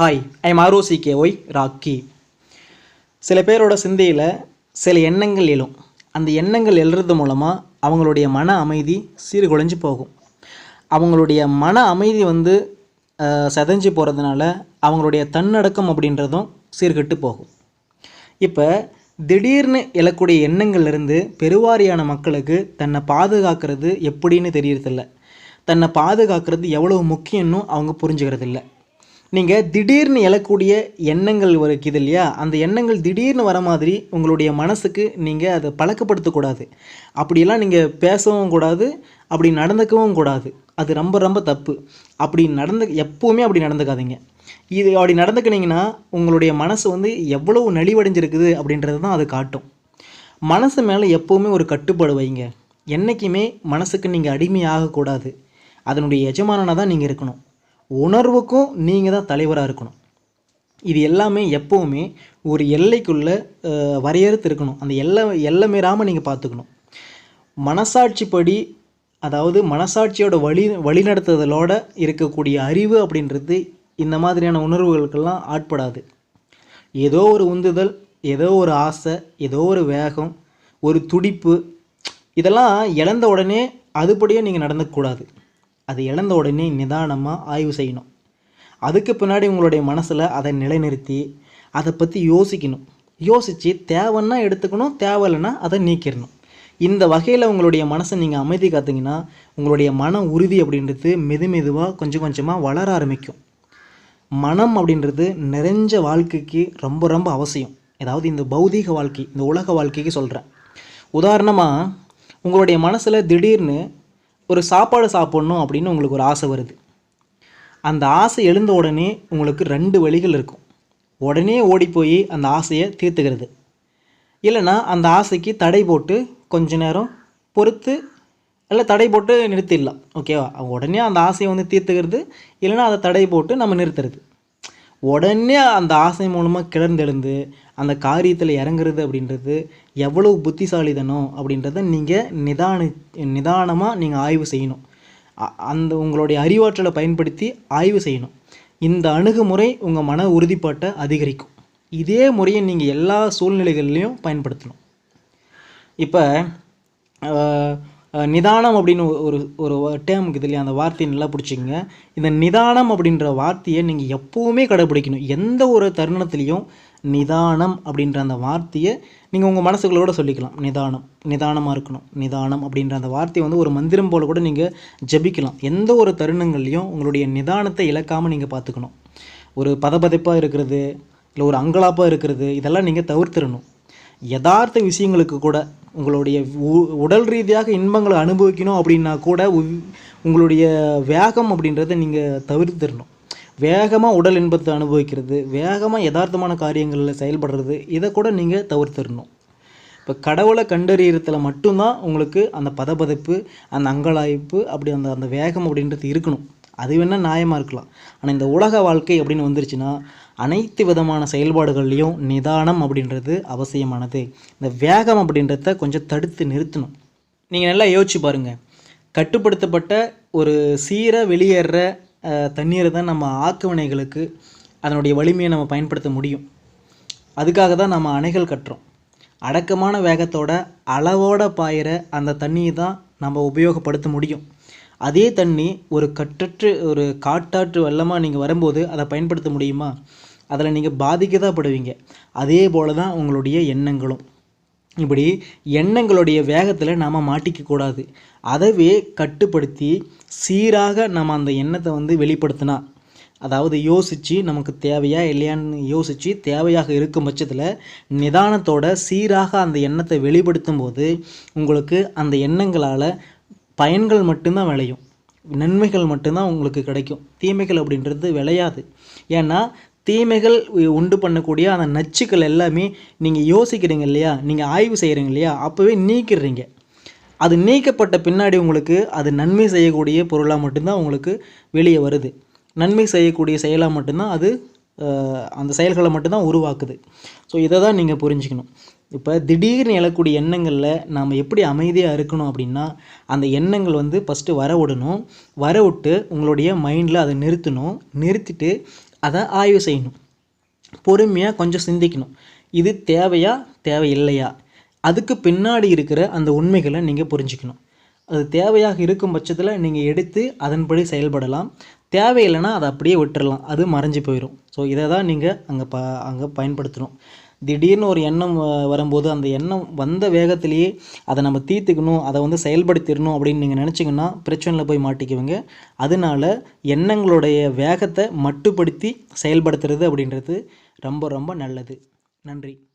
Hi I am R O C K Y Rocky சில பேரோட சிந்தையில் சில எண்ணங்கள் எழும். அந்த எண்ணங்கள் எழுறது மூலமாக அவங்களுடைய மன அமைதி சீர்குலைஞ்சு போகும். அவங்களுடைய மன அமைதி வந்து செதஞ்சு சிதைஞ்சு போகிறதுனால அவங்களுடைய தன்னடக்கம் அப்படின்றதும் சீர்கெட்டு போகும். இப்போ திடீர்னு எழக்கூடிய எண்ணங்கள்லேருந்து பெருவாரியான மக்களுக்கு தன்னை பாதுகாக்கிறது எப்படின்னு தெரியறதில்ல. தன்னை பாதுகாக்கிறது எவ்வளோ முக்கியம்னு அவங்க புரிஞ்சுக்கிறதில்ல. நீங்கள் திடீர்னு எழக்கூடிய எண்ணங்கள் இருக்குது இல்லையா? அந்த எண்ணங்கள் திடீர்னு வர மாதிரி உங்களுடைய மனசுக்கு நீங்கள் அதை பழக்கப்படுத்தக்கூடாது அப்படியெல்லாம் நீங்கள் பேசவும் கூடாது அப்படி நடந்துக்கவும் கூடாது. அது ரொம்ப ரொம்ப தப்பு. அப்படி நடந்து எப்போவுமே அப்படி நடந்துக்காதீங்க. இது அப்படி நடந்துக்கினீங்கன்னா உங்களுடைய மனசு வந்து எவ்வளவு நலிவடைஞ்சிருக்குது அப்படின்றது தான் அது காட்டும். மனசு மேலே எப்போவுமே ஒரு கட்டுப்பாடு வைங்க. என்றைக்குமே மனசுக்கு நீங்கள் அடிமையாகக்கூடாது அதனுடைய எஜமானனாக தான் நீங்கள் இருக்கணும். உணர்வுக்கும் நீங்கள் தான் தலைவராக இருக்கணும். இது எல்லாமே எப்போவுமே ஒரு எல்லைக்குள்ளே வரையறுத்து இருக்கணும். அந்த எல்லை எல்லை மீறாமல் நீங்கள் பார்த்துக்கணும் மனசாட்சிப்படி அதாவது மனசாட்சியோட வழி வழிநடத்துதலோட இருக்கக்கூடிய அறிவு அப்படின்றது இந்த மாதிரியான உணர்வுகளுக்கெல்லாம் ஆட்படாது. ஏதோ ஒரு உந்துதல் ஏதோ ஒரு ஆசை ஏதோ ஒரு வேகம் ஒரு துடிப்பு இதெல்லாம் இழந்த உடனே அதுபடியே நீங்கள் நடந்துக்கூடாது அது இழந்த உடனே நிதானமாக ஆய்வு செய்யணும். அதுக்கு பின்னாடி உங்களுடைய மனசில் அதை நிலைநிறுத்தி அதை பற்றி யோசிக்கணும். யோசித்து தேவைன்னா எடுத்துக்கணும் தேவையில்லைன்னா அதை நீக்கிடணும். இந்த வகையில் உங்களுடைய மனசை நீங்கள் அமைதி காத்தீங்கன்னா உங்களுடைய மன உறுதி அப்படின்றது மெது மெதுவாக கொஞ்சம் கொஞ்சமாக வளர ஆரம்பிக்கும். மனம் அப்படின்றது நிறைஞ்ச வாழ்க்கைக்கு ரொம்ப ரொம்ப அவசியம். அதாவது இந்த பௌதீக வாழ்க்கை இந்த உலக வாழ்க்கைக்கு சொல்கிறேன் உதாரணமாக உங்களுடைய மனசில் திடீர்னு ஒரு சாப்பாடு சாப்பிட்ணும் அப்படின்னு உங்களுக்கு ஒரு ஆசை வருது. அந்த ஆசை எழுந்த உடனே உங்களுக்கு ரெண்டு வழிகள் இருக்கும். உடனே ஓடி போய் அந்த ஆசையை தீர்த்துக்கிறது. இல்லைன்னா அந்த ஆசைக்கு தடை போட்டு கொஞ்ச நேரம் பொறுத்து இல்லை தடை போட்டு நிறுத்திடலாம். ஓகேவா? உடனே அந்த ஆசையை வந்து தீர்த்துக்கிறது. இல்லைன்னா அதை தடை போட்டு நம்ம நிறுத்துறது. உடனே அந்த ஆசை மூலமாக கிளர்ந்தெழுந்து அந்த காரியத்தில் இறங்குறது அப்படின்றது எவ்வளவு புத்திசாலிதனம் அப்படின்றத நீங்கள் நிதான நிதானமாக நீங்கள் ஆய்வு செய்யணும். அ- அந்த உங்களுடைய அறிவாற்றலை பயன்படுத்தி ஆய்வு செய்யணும். இந்த அணுகுமுறை உங்கள் மன உறுதிப்பாட்டை அதிகரிக்கும். இதே முறையை நீங்கள் எல்லா சூழ்நிலைகள்லையும் பயன்படுத்தணும். இப்போ நிதானம் அப்படின்னு ஒரு ஒரு டேமுக்கு இருக்குது இல்லையா அந்த வார்த்தையை நல்லா பிடிச்சிங்க இந்த நிதானம் அப்படின்ற வார்த்தையை நீங்கள் எப்போவுமே கடைப்பிடிக்கணும் எந்த ஒரு தருணத்துலேயும் நிதானம் அப்படின்ற அந்த வார்த்தையை நீங்கள் உங்கள் மனசுகளோட சொல்லிக்கலாம். நிதானம் நிதானமாக இருக்கணும். நிதானம் அப்படின்ற அந்த வார்த்தையை வந்து ஒரு மந்திரம் போல் கூட நீங்கள் ஜபிக்கலாம். எந்த ஒரு தருணங்கள்லையும் உங்களுடைய நிதானத்தை இழக்காமல் நீங்கள் பார்த்துக்கணும் ஒரு பதபதைப்பாக இருக்கிறது இல்லை ஒரு அங்கலாப்பாக இருக்கிறது இதெல்லாம் நீங்கள் தவிர்த்திடணும். யதார்த்த விஷயங்களுக்கு கூட உங்களுடைய உ- உடல் ரீதியாக இன்பங்களை அனுபவிக்கணும் அப்படின்னா கூட உ- உங்களுடைய வேகம் அப்படின்றத நீங்கள் தவிர்த்திடணும். வேகமாக உடல் இன்பத்தை அனுபவிக்கிறது வேகமாக யதார்த்தமான காரியங்களில் செயல்படுறது இதை கூட நீங்கள் தவிர்த்திடணும். இப்போ கடவுளை கண்டறியறதுல மட்டும்தான் உங்களுக்கு அந்த பதபதப்பு அந்த அங்கலாய்ப்பு அப்படி அந்த அந்த வேகம் அப்படின்றது இருக்கணும். அது வேணால் நியாயமாக இருக்கலாம். ஆனால் இந்த உலக வாழ்க்கை அப்படின்னு வந்துருச்சுன்னா அனைத்து விதமான செயல்பாடுகள்லையும் நிதானம் அப்படின்றது அவசியமானது. இந்த வேகம் அப்படின்றத கொஞ்சம் தடுத்து நிறுத்தணும். நீங்கள் நல்லா யோசிச்சு பாருங்கள் கட்டுப்படுத்தப்பட்ட ஒரு சீர வெளியேற தண்ணீரை தான் நம்ம ஆக்குவினைகளுக்கு அதனுடைய வலிமையை நம்ம பயன்படுத்த முடியும். அதுக்காக தான் நம்ம அணைகள் கட்டுறோம். அடக்கமான வேகத்தோட அளவோட பாயிற அந்த தண்ணியை தான் நம்ம உபயோகப்படுத்த முடியும். அதே தண்ணி ஒரு கட்டற்று ஒரு காட்டாற்று வெள்ளமாக நீங்கள் வரும்போது அதை பயன்படுத்த முடியுமா? அதில் நீங்கள் பாதிக்க தான் படுவீங்க அதே போல தான் உங்களுடைய எண்ணங்களும். இப்படி எண்ணங்களுடைய வேகத்தில் நாம் மாட்டிக்கக்கூடாது அதவே கட்டுப்படுத்தி சீராக நம்ம அந்த எண்ணத்தை வந்து வெளிப்படுத்தினா அதாவது யோசித்து நமக்கு தேவையா இல்லையான்னு யோசித்து தேவையாக இருக்கும் பட்சத்தில் நிதானத்தோட சீராக அந்த எண்ணத்தை வெளிப்படுத்தும் போது உங்களுக்கு அந்த எண்ணங்களால் பயன்கள் மட்டும்தான் விளையும். நன்மைகள் மட்டும்தான் உங்களுக்கு கிடைக்கும். தீமைகள் அப்படின்றது விளையாது. ஏன்னா தீமைகள் உண்டு பண்ணக்கூடிய அந்த நச்சுக்கள் எல்லாமே நீங்கள் யோசிக்கிறீங்க இல்லையா? நீங்கள் ஆய்வு செய்கிறீங்க இல்லையா? அப்போவே நீக்கிடுறீங்க. அது நீக்கப்பட்ட பின்னாடி உங்களுக்கு அது நன்மை செய்யக்கூடிய பொருளாக மட்டும்தான் உங்களுக்கு வெளியே வருது. நன்மை செய்யக்கூடிய செயலாக மட்டும்தான் அது அந்த செயல்களை மட்டும்தான் உருவாக்குது. ஸோ இதை தான் நீங்கள் புரிஞ்சுக்கணும். இப்போ திடீர்னு எழக்கூடிய எண்ணங்களில் நாம் எப்படி அமைதியாக இருக்கணும் அப்படின்னா அந்த எண்ணங்கள் வந்து ஃபஸ்ட்டு வர விடணும். வர விட்டு உங்களுடைய மைண்டில் அதை நிறுத்தணும். நிறுத்திட்டு அதை ஆய்வு செய்யணும். பொறுமையாக கொஞ்சம் சிந்திக்கணும். இது தேவையா தேவையில்லையா? அதுக்கு பின்னாடி இருக்கிற அந்த உண்மைகளை நீங்கள் புரிஞ்சுக்கணும். அது தேவையாக இருக்கும் பட்சத்தில் நீங்கள் எடுத்து அதன்படி செயல்படலாம். தேவையில்லைன்னா அதை அப்படியே விட்டுறலாம். அது மறைஞ்சு போயிடும் ஸோ இதை தான் நீங்கள் அங்கே ப அங்கே பயன்படுத்தணும். திடீர்னு ஒரு எண்ணம் வ- வரும்போது அந்த எண்ணம் வந்த வேகத்திலேயே அதை நம்ம தீர்த்துக்கணும் அதை வந்து செயல்படுத்திடணும் அப்படின்னு நீங்கள் நினச்சிங்கன்னா பிரச்சனையில் போய் மாட்டிக்குவீங்க. அதனால எண்ணங்களுடைய வேகத்தை மட்டுப்படுத்தி செயல்படுத்துறது அப்படின்றது ரொம்ப ரொம்ப நல்லது. நன்றி.